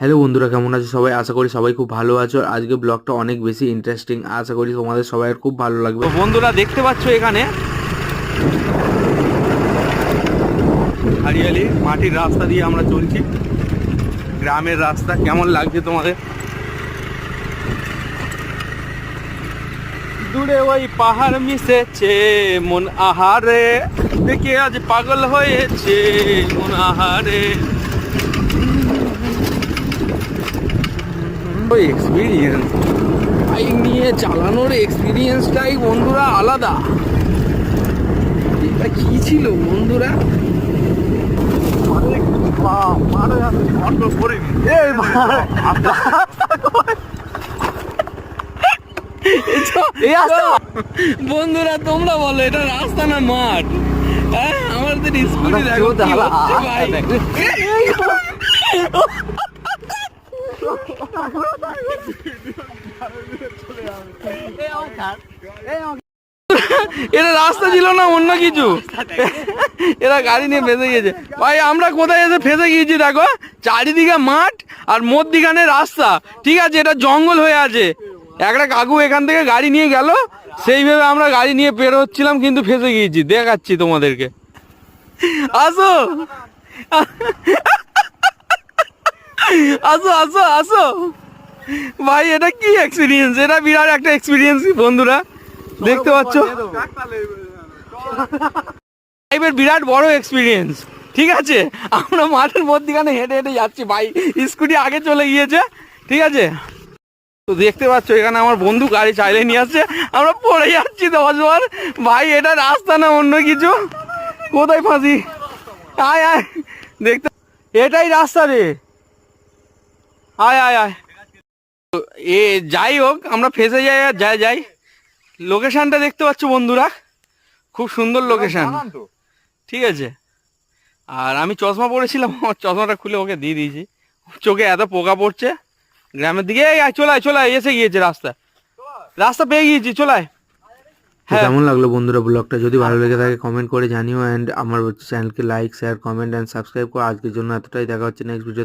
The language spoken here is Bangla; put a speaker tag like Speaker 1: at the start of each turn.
Speaker 1: হ্যালো বন্ধুরা, কেমন আছো সবাই? আশা করি সবাই খুব ভালো আছো। আজকে ব্লগটা অনেক বেশি ইন্টারেস্টিং আশা করি তোমাদের সবাই খুব ভালো লাগবে।
Speaker 2: বন্ধুরা, দেখতে পাচ্ছ এখানে? হারিয়ালি মাটির রাস্তা দিয়ে আমরা চলছি। গ্রামের রাস্তা, কেমন লাগছে তোমাদের? দূরে ওই পাহাড় মিশেছে, মন আহারে। দেখে আজ পাগল হয়েছে, মন আহারে। এক্সপিরিয়েন্স বাইক নিয়ে চালানোর এক্সপিরিয়েন্সটাই বন্ধুরা আলাদা এটা কি ছিল বন্ধুরা বন্ধুরা তোমরা বলো এটা রাস্তা না মাঠ হ্যাঁ আমাদের স্কুটি দেখো এটা রাস্তা ছিল না, অন্য কিছু। এরা গাড়ি নিয়ে ফেসে গিয়েছে। ভাই, আমরা কোথায় এসে ফেসে গিয়েছি দেখো? চারিদিকে মাঠ আর মধ্যিখানে রাস্তা। ঠিক আছে, এটা জঙ্গল হয়ে আছে। একটা কাকু এখান থেকে গাড়ি নিয়ে গেল। সেইভাবে আমরা গাড়ি নিয়ে বের হচ্ছিলাম, কিন্তু ফেসে গিয়েছি। দেখাচ্ছি তোমাদেরকে। আসো। আসো আসো আসো। ভাই, এটা কি এক্সপিরিয়েন্স এটা বিরাট একটা এক্সপিরিয়েন্স বন্ধুরা। দেখতে পাচ্ছ? লাইফের বিরাট বড় এক্সপিরিয়েন্স ঠিক আছে? আমরা মাঠের মধ্যখানে হেঁটে হেঁটে যাচ্ছি, ভাই। স্কুটি আগে চলে গিয়েছে। ঠিক আছে? তো দেখতে পাচ্ছ, এখানে আমার বন্ধু গাড়ি চাইলে নিয়ে আসছে। আমরা পড়ে যাচ্ছি দশবার ভাই, এটা রাস্তা না অন্য কিছু? কোথায় ফাঁসি? আয় আয়। দেখতে এটাই রাস্তা রে। আয় আয় আয়। তো এ যাই হোক আমরা ফেসে যাই আর যাই যাই। লোকেশনটা দেখতে পাচ্ছ বন্ধুরা? খুব সুন্দর লোকেশন। ঠিক আছে। আর আমি চশমা পরেছিলাম আমার চশমাটা খুলে ওকে দিয়ে দিয়েছি। চোখে এত পোকা পড়ছে। গ্রামের দিকে এই আয় চলে আয় চলে আয় এসে গিয়েছে রাস্তা। রাস্তা পেয়ে গিয়েছি চলায়
Speaker 1: তো কেমন লাগল বন্ধুরা ব্লগটা? যদি ভালো লেগে থাকে কমেন্ট করে জানিও অ্যান্ড আমার চ্যানেলকে like share comment and subscribe করো। আজকের জন্য এতটাই দেখা হচ্ছে নেক্সট ভিডিও